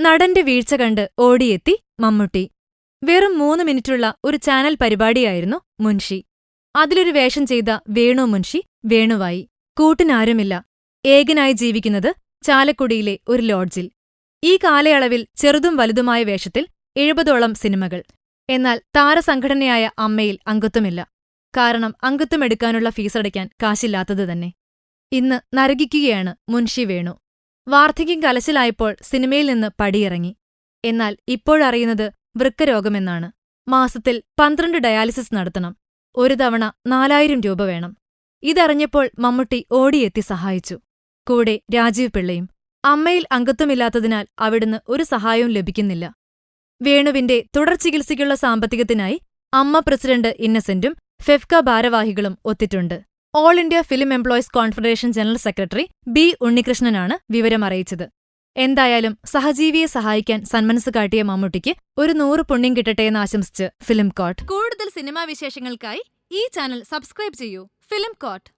നടന്റെ വീഴ്ച കണ്ട് ഓടിയെത്തി മമ്മൂട്ടി. വെറും മൂന്ന് മിനിറ്റുള്ള ഒരു ചാനൽ പരിപാടിയായിരുന്നു മുൻഷി. അതിലൊരു വേഷം ചെയ്ത വേണു മുൻഷി വേണുവായി. കൂട്ടിനാരുമില്ല. ഏകനായി ജീവിക്കുന്നത് ചാലക്കുടിയിലെ ഒരു ലോഡ്ജിൽ. ഈ കാലയളവിൽ ചെറുതും വലുതുമായ വേഷത്തിൽ എഴുപതോളം സിനിമകൾ. എന്നാൽ താരസംഘടനയായ അമ്മയിൽ അംഗത്വമില്ല. കാരണം അംഗത്വമെടുക്കാനുള്ള ഫീസടയ്ക്കാൻ കാശില്ലാത്തത് തന്നെ. ഇന്ന് നരകിക്കുകയാണ് മുൻഷി വേണു. വാർദ്ധക്യം കലശലായപ്പോൾ സിനിമയിൽ നിന്ന് പടിയിറങ്ങി. എന്നാൽ ഇപ്പോഴറിയുന്നത് വൃക്കരോഗമെന്നാണ്. മാസത്തിൽ പന്ത്രണ്ട് ഡയാലിസിസ് നടത്തണം. ഒരു തവണ നാലായിരം രൂപ വേണം. ഇതറിഞ്ഞപ്പോൾ മമ്മൂട്ടി ഓടിയെത്തി സഹായിച്ചു. കൂടെ രാജീവ് പിള്ളയും. അമ്മയിൽ അംഗത്വമില്ലാത്തതിനാൽ അവിടുന്ന് ഒരു സഹായവും ലഭിക്കുന്നില്ല. വേണുവിന്റെ തുടർ ചികിത്സയ്ക്കുള്ള സാമ്പത്തികത്തിനായി അമ്മ പ്രസിഡന്റ് ഇന്നസെന്റും ഫെഫ്ക ഭാരവാഹികളും ഒത്തിട്ടുണ്ട്. All India film employees confederation general secretary B ഉണ്ണികൃഷ്ണനാണ് വിവരം അറിയിച്ചത്. എന്തായാലും സഹജീവിയെ സഹായിക്കാൻ സന്മനസ് കാട്ടിയ മമ്മൂട്ടിക്ക് ഒരു നൂറ് പുണ്യം കിട്ടട്ടെയെന്ന് ആശംസിച്ച് ഫിലിം കോട്ട്. കൂടുതൽ സിനിമാ വിശേഷങ്ങൾക്കായി ഈ ചാനൽ സബ്സ്ക്രൈബ് ചെയ്യൂ. Film coat.